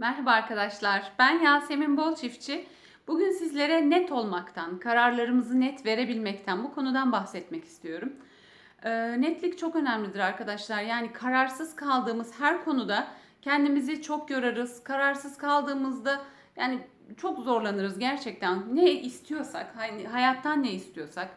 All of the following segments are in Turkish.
Merhaba arkadaşlar, ben Yasemin Bol. Bugün sizlere net olmaktan, kararlarımızı net verebilmekten, bu konudan bahsetmek istiyorum. Ee, netlik çok önemlidir arkadaşlar. Yani kararsız kaldığımız her konuda kendimizi çok yorarız. Kararsız kaldığımızda yani çok zorlanırız gerçekten. Ne istiyorsak, hani hayattan ne istiyorsak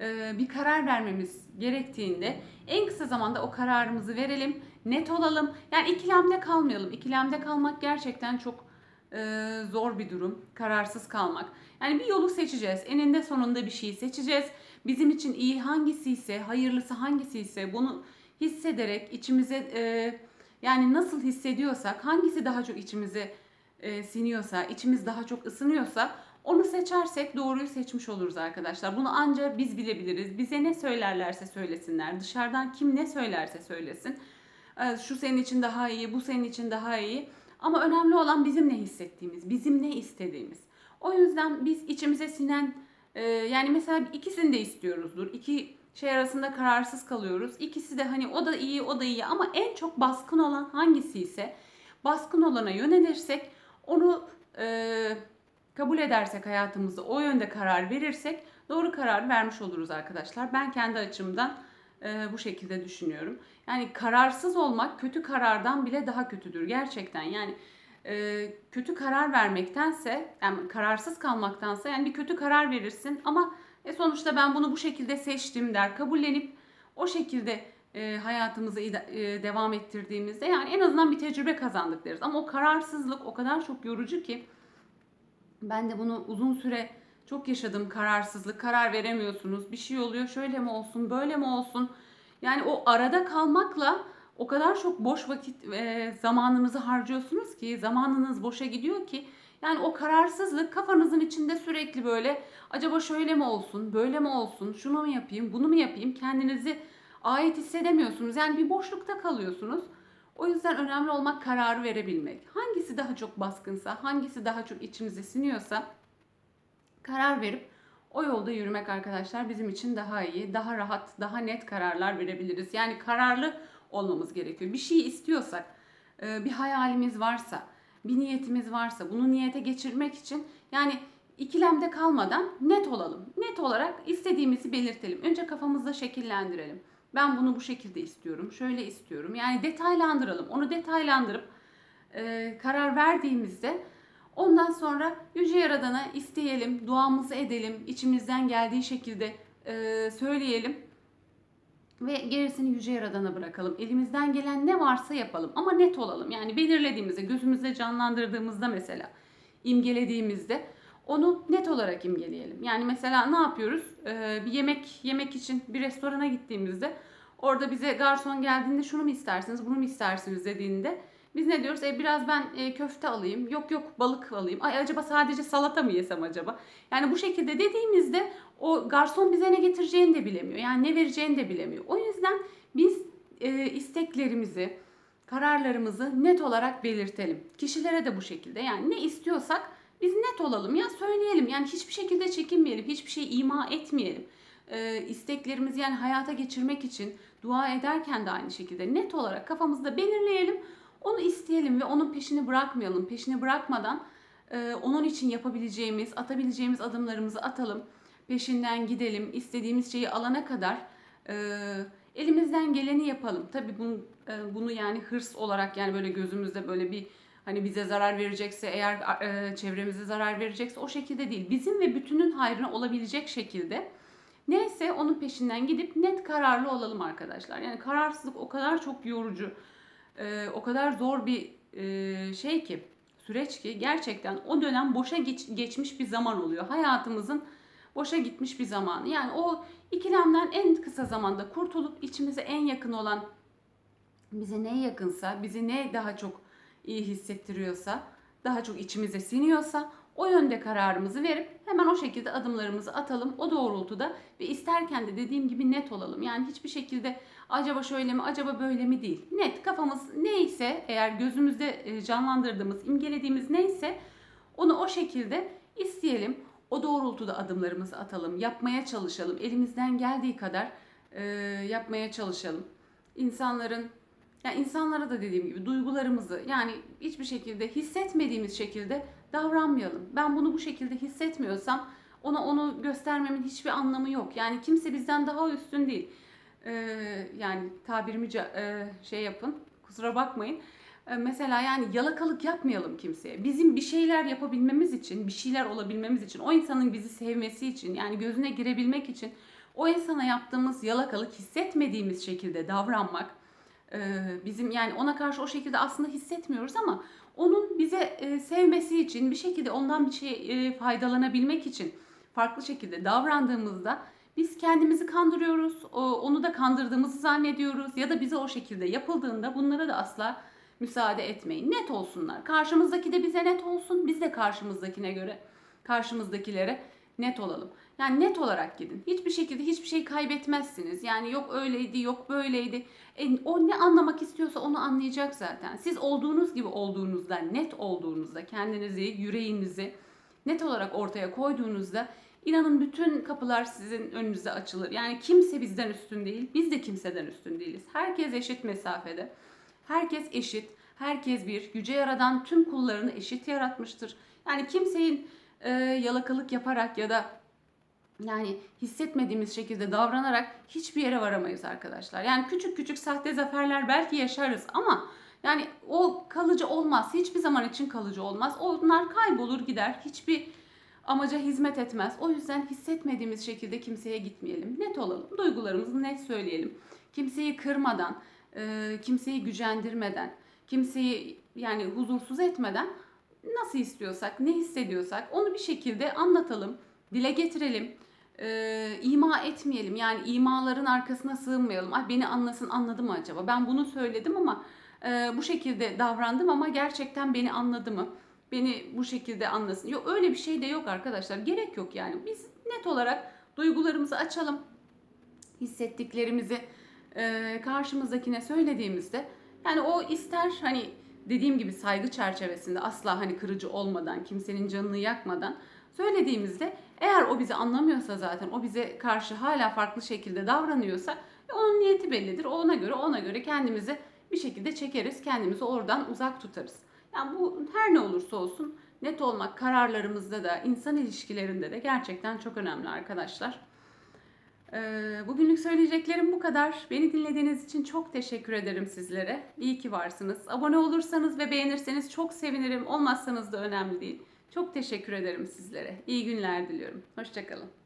e, bir karar vermemiz gerektiğinde en kısa zamanda o kararımızı verelim, net olalım. Yani ikilemde kalmayalım. İkilemde kalmak gerçekten çok e, zor bir durum. Kararsız kalmak. Yani bir yolu seçeceğiz. Eninde sonunda bir şeyi seçeceğiz. Bizim için iyi hangisi ise, hayırlısı hangisi ise bunu hissederek içimize e, yani nasıl hissediyorsak, hangisi daha çok içimize e, siniyorsa, içimiz daha çok ısınıyorsa onu seçersek doğruyu seçmiş oluruz arkadaşlar. Bunu ancak biz bilebiliriz. Bize ne söylerlerse söylesinler. Dışarıdan kim ne söylerse söylesin. Şu senin için daha iyi, bu senin için daha iyi. Ama önemli olan bizim ne hissettiğimiz, bizim ne istediğimiz. O yüzden biz içimize sinen, e, yani mesela ikisini de istiyoruzdur. İki şey arasında kararsız kalıyoruz. İkisi de hani o da iyi, o da iyi ama en çok baskın olan hangisi ise baskın olana yönelirsek onu e, kabul edersek hayatımızda o yönde karar verirsek doğru karar vermiş oluruz arkadaşlar. Ben kendi açımdan e, bu şekilde düşünüyorum. Yani kararsız olmak kötü karardan bile daha kötüdür gerçekten. Yani e, kötü karar vermektense, yani kararsız kalmaktansa yani bir kötü karar verirsin ama e, sonuçta ben bunu bu şekilde seçtim der, kabullenip o şekilde e, hayatımızı e, devam ettirdiğimizde yani en azından bir tecrübe kazandık deriz. Ama o kararsızlık o kadar çok yorucu ki ben de bunu uzun süre çok yaşadım kararsızlık. Karar veremiyorsunuz. Bir şey oluyor. Şöyle mi olsun, böyle mi olsun? Yani o arada kalmakla o kadar çok boş vakit e, zamanınızı harcıyorsunuz ki zamanınız boşa gidiyor ki yani o kararsızlık kafanızın içinde sürekli böyle acaba şöyle mi olsun, böyle mi olsun, şunu mu yapayım, bunu mu yapayım kendinizi ait hissedemiyorsunuz. Yani bir boşlukta kalıyorsunuz. O yüzden önemli olmak kararı verebilmek. Hangisi daha çok baskınsa, hangisi daha çok içimize siniyorsa karar verip o yolda yürümek arkadaşlar bizim için daha iyi, daha rahat, daha net kararlar verebiliriz. Yani kararlı olmamız gerekiyor. Bir şey istiyorsak, e, bir hayalimiz varsa, bir niyetimiz varsa bunu niyete geçirmek için yani ikilemde kalmadan net olalım. Net olarak istediğimizi belirtelim. Önce kafamızda şekillendirelim. Ben bunu bu şekilde istiyorum, şöyle istiyorum. Yani detaylandıralım. Onu detaylandırıp e, karar verdiğimizde ondan sonra Yüce Yaradan'a isteyelim, duamızı edelim, içimizden geldiği şekilde e, söyleyelim ve gerisini Yüce Yaradan'a bırakalım. Elimizden gelen ne varsa yapalım ama net olalım. Yani belirlediğimizde, gözümüzde canlandırdığımızda mesela, imgelediğimizde onu net olarak imgeleyelim. Yani mesela ne yapıyoruz? Ee, bir yemek yemek için bir restorana gittiğimizde orada bize garson geldiğinde şunu mu istersiniz, bunu mu istersiniz dediğinde biz ne diyoruz? E, biraz ben e, köfte alayım. Yok yok balık alayım. Ay acaba sadece salata mı yesem acaba? Yani bu şekilde dediğimizde o garson bize ne getireceğini de bilemiyor. Yani ne vereceğini de bilemiyor. O yüzden biz e, isteklerimizi, kararlarımızı net olarak belirtelim. Kişilere de bu şekilde. Yani ne istiyorsak biz net olalım ya söyleyelim. Yani hiçbir şekilde çekinmeyelim. Hiçbir şey ima etmeyelim. E, isteklerimizi yani hayata geçirmek için dua ederken de aynı şekilde net olarak kafamızda belirleyelim. Onu isteyelim ve onun peşini bırakmayalım. Peşini bırakmadan e, onun için yapabileceğimiz, atabileceğimiz adımlarımızı atalım. Peşinden gidelim. istediğimiz şeyi alana kadar e, elimizden geleni yapalım. Tabii bunu, e, bunu yani hırs olarak yani böyle gözümüzde böyle bir hani bize zarar verecekse eğer e, çevremize zarar verecekse o şekilde değil. Bizim ve bütünün hayrına olabilecek şekilde neyse onun peşinden gidip net kararlı olalım arkadaşlar. Yani kararsızlık o kadar çok yorucu, e, o kadar zor bir e, şey ki süreç ki gerçekten o dönem boşa geç, geçmiş bir zaman oluyor. Hayatımızın boşa gitmiş bir zamanı. Yani o ikilemden en kısa zamanda kurtulup içimize en yakın olan bize ne yakınsa, bizi ne daha çok iyi hissettiriyorsa, daha çok içimize siniyorsa o yönde kararımızı verip hemen o şekilde adımlarımızı atalım o doğrultuda ve isterken de dediğim gibi net olalım. Yani hiçbir şekilde acaba şöyle mi, acaba böyle mi değil. Net kafamız neyse eğer gözümüzde e, canlandırdığımız, imgelediğimiz neyse onu o şekilde isteyelim. O doğrultuda adımlarımızı atalım, yapmaya çalışalım. Elimizden geldiği kadar e, yapmaya çalışalım. İnsanların Yani insanlara da dediğim gibi duygularımızı yani hiçbir şekilde hissetmediğimiz şekilde davranmayalım. Ben bunu bu şekilde hissetmiyorsam ona onu göstermemin hiçbir anlamı yok. Yani kimse bizden daha üstün değil. Ee, yani tabirimi e, şey yapın kusura bakmayın. Ee, mesela yani yalakalık yapmayalım kimseye. Bizim bir şeyler yapabilmemiz için, bir şeyler olabilmemiz için, o insanın bizi sevmesi için, yani gözüne girebilmek için o insana yaptığımız yalakalık hissetmediğimiz şekilde davranmak bizim yani ona karşı o şekilde aslında hissetmiyoruz ama onun bize e, sevmesi için bir şekilde ondan bir şey e, faydalanabilmek için farklı şekilde davrandığımızda biz kendimizi kandırıyoruz, onu da kandırdığımızı zannediyoruz ya da bize o şekilde yapıldığında bunlara da asla müsaade etmeyin. Net olsunlar. Karşımızdaki de bize net olsun, biz de karşımızdakine göre karşımızdakilere net olalım. Yani net olarak gidin. Hiçbir şekilde hiçbir şey kaybetmezsiniz. Yani yok öyleydi, yok böyleydi. E, o ne anlamak istiyorsa onu anlayacak zaten. Siz olduğunuz gibi olduğunuzda, net olduğunuzda, kendinizi, yüreğinizi net olarak ortaya koyduğunuzda inanın bütün kapılar sizin önünüze açılır. Yani kimse bizden üstün değil, biz de kimseden üstün değiliz. Herkes eşit mesafede. Herkes eşit, herkes bir. Yüce Yaradan tüm kullarını eşit yaratmıştır. Yani kimseyin e, yalakalık yaparak ya da yani hissetmediğimiz şekilde davranarak hiçbir yere varamayız arkadaşlar. Yani küçük küçük sahte zaferler belki yaşarız ama yani o kalıcı olmaz. Hiçbir zaman için kalıcı olmaz. Onlar kaybolur gider. Hiçbir amaca hizmet etmez. O yüzden hissetmediğimiz şekilde kimseye gitmeyelim. Net olalım. Duygularımızı net söyleyelim. Kimseyi kırmadan, e, kimseyi gücendirmeden, kimseyi yani huzursuz etmeden nasıl istiyorsak, ne hissediyorsak onu bir şekilde anlatalım, dile getirelim. Ee, ima etmeyelim. Yani imaların arkasına sığınmayalım. Ay beni anlasın, anladı mı acaba? Ben bunu söyledim ama e, bu şekilde davrandım ama gerçekten beni anladı mı? Beni bu şekilde anlasın. Yok öyle bir şey de yok arkadaşlar. Gerek yok yani. Biz net olarak duygularımızı açalım. Hissettiklerimizi e, karşımızdakine söylediğimizde yani o ister hani dediğim gibi saygı çerçevesinde asla hani kırıcı olmadan, kimsenin canını yakmadan söylediğimizde eğer o bizi anlamıyorsa zaten o bize karşı hala farklı şekilde davranıyorsa e, onun niyeti bellidir. Ona göre ona göre kendimizi bir şekilde çekeriz. Kendimizi oradan uzak tutarız. Yani bu her ne olursa olsun net olmak kararlarımızda da insan ilişkilerinde de gerçekten çok önemli arkadaşlar. Ee, Bugünlük söyleyeceklerim bu kadar. Beni dinlediğiniz için çok teşekkür ederim sizlere. İyi ki varsınız. Abone olursanız ve beğenirseniz çok sevinirim. Olmazsanız da önemli değil. Çok teşekkür ederim sizlere. İyi günler diliyorum. Hoşçakalın.